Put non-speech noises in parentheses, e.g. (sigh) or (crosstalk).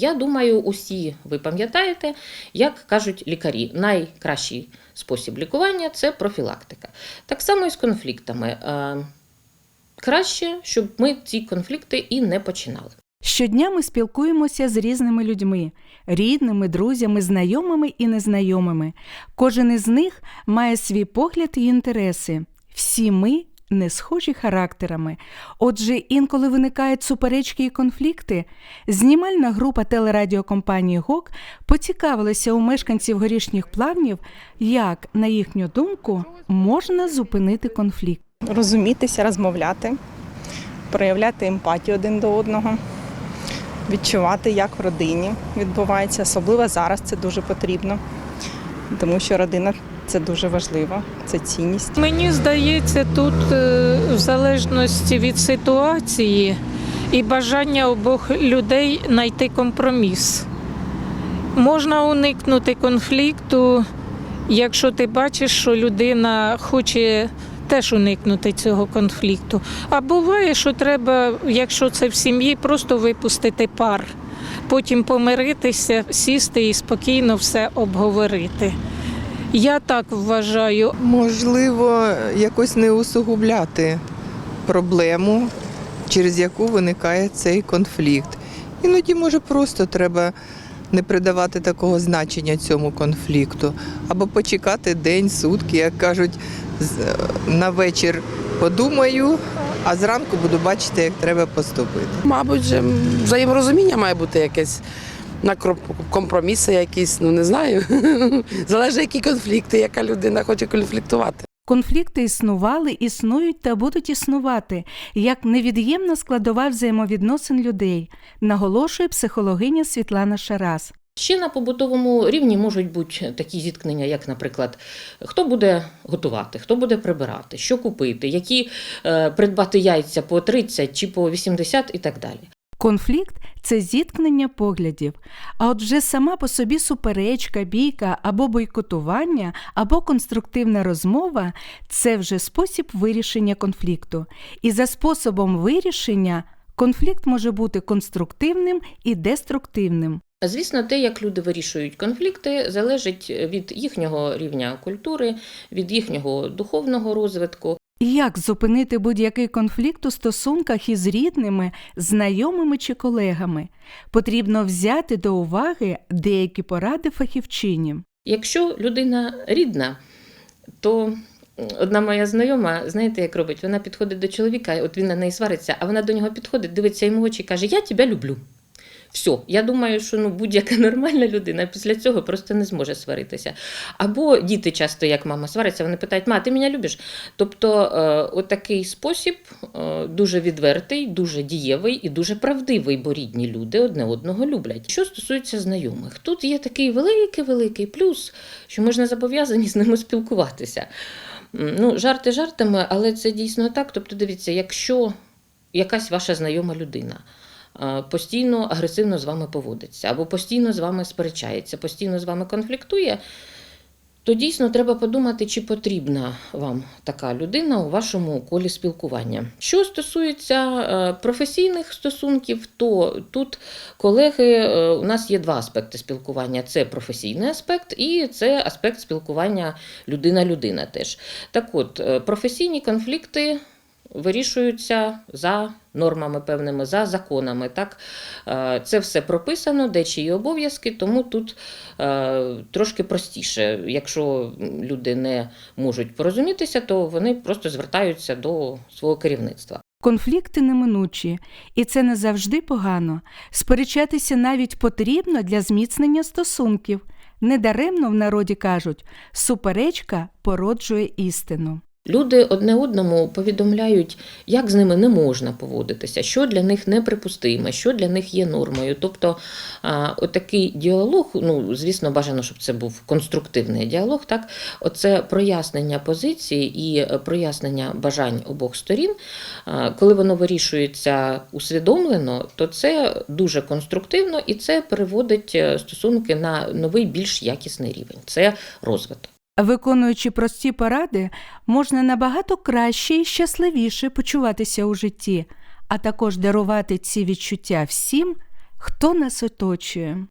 Я думаю, усі ви пам'ятаєте, як кажуть лікарі, найкращий спосіб лікування це профілактика. Так само і з конфліктами. Е, Краще, щоб ми ці конфлікти і не починали. Щодня ми спілкуємося з різними людьми рідними, друзями, знайомими і незнайомими. Кожен із них має свій погляд і інтереси. Всі ми не схожі характерами. Отже, інколи виникають суперечки і конфлікти. Знімальна група телерадіокомпанії ГОК поцікавилася у мешканців горішніх плавнів, як, на їхню думку, можна зупинити конфлікт. розумітися, розмовляти, проявляти емпатію один до одного, відчувати, як в родині відбувається. Особливо зараз це дуже потрібно, тому що родина це дуже важливо, це цінність. Мені здається, тут е, в залежності від ситуації і бажання обох людей знайти компроміс. Можна уникнути конфлікту, якщо ти бачиш, що людина хоче теж уникнути цього конфлікту. А буває, що треба, якщо це в сім'ї, просто випустити пар, потім помиритися, сісти і спокійно все обговорити. Я так вважаю. Можливо, якось не усугубляти проблему, через яку виникає цей конфлікт. Іноді, може, просто треба не придавати такого значення цьому конфлікту, або почекати день, сутки, як кажуть, на вечір подумаю, а зранку буду бачити, як треба поступити. Мабуть, же, м, взаєморозуміння має бути якесь. На компроміси якісь, ну не знаю. (laughs) Залежить, які конфлікти, яка людина хоче конфліктувати. Конфлікти існували, існують та будуть існувати як невід'ємна складова взаємовідносин людей, наголошує психологиня Світлана Шарас. Ще на побутовому рівні можуть бути такі зіткнення, як, наприклад, хто буде готувати, хто буде прибирати, що купити, які е, придбати яйця по 30 чи по 80 і так далі. Конфлікт це зіткнення поглядів. А от вже сама по собі суперечка, бійка або бойкотування, або конструктивна розмова це вже спосіб вирішення конфлікту. І за способом вирішення конфлікт може бути конструктивним і деструктивним. Звісно, те, як люди вирішують конфлікти, залежить від їхнього рівня культури, від їхнього духовного розвитку. Як зупинити будь-який конфлікт у стосунках із рідними, знайомими чи колегами? Потрібно взяти до уваги деякі поради фахівчині. Якщо людина рідна, то одна моя знайома, знаєте, як робить? Вона підходить до чоловіка, от він на неї свариться, а вона до нього підходить, дивиться йому в очі і каже: Я тебе люблю. Все, я думаю, що ну, будь-яка (laughs) нормальна людина після цього просто не зможе сваритися. Або діти часто, як мама свариться, вони питають, ма, ти мене любиш? Тобто, е, отакий спосіб е, дуже відвертий, дуже дієвий і дуже правдивий, бо рідні люди одне одного люблять. Що стосується знайомих, тут є такий великий-великий плюс, що ми ж не зобов'язані з ними спілкуватися. Ну, жарти жартами, але це дійсно так. Тобто, дивіться, якщо якась ваша знайома людина постійно агресивно з вами поводиться, або постійно з вами сперечається, постійно з вами конфліктує, то дійсно треба подумати, чи потрібна вам така людина у вашому колі спілкування. Що стосується е, професійних стосунків, то тут колеги, е, у нас є два аспекти спілкування: це професійний аспект і це аспект спілкування людина-людина теж. Так от, е, професійні конфлікти вирішуються за нормами певними, за законами. Так? Е, Це все прописано, де чиї обов'язки, тому тут е, трошки простіше. Якщо люди не можуть порозумітися, то вони просто звертаються до свого керівництва. Конфлікти неминучі, і це не завжди погано. Сперечатися навіть потрібно для зміцнення стосунків. Недаремно в народі кажуть суперечка породжує істину. Люди одне одному повідомляють, як з ними не можна поводитися, що для них неприпустиме, що для них є нормою. Тобто, отакий діалог, ну звісно, бажано, щоб це був конструктивний діалог. Так, оце прояснення позиції і прояснення бажань обох сторін. Коли воно вирішується усвідомлено, то це дуже конструктивно і це переводить е, стосунки на новий, більш якісний рівень. Це розвиток. Виконуючи прості поради, можна набагато краще і щасливіше почуватися у житті, а також дарувати ці відчуття всім, хто нас оточує.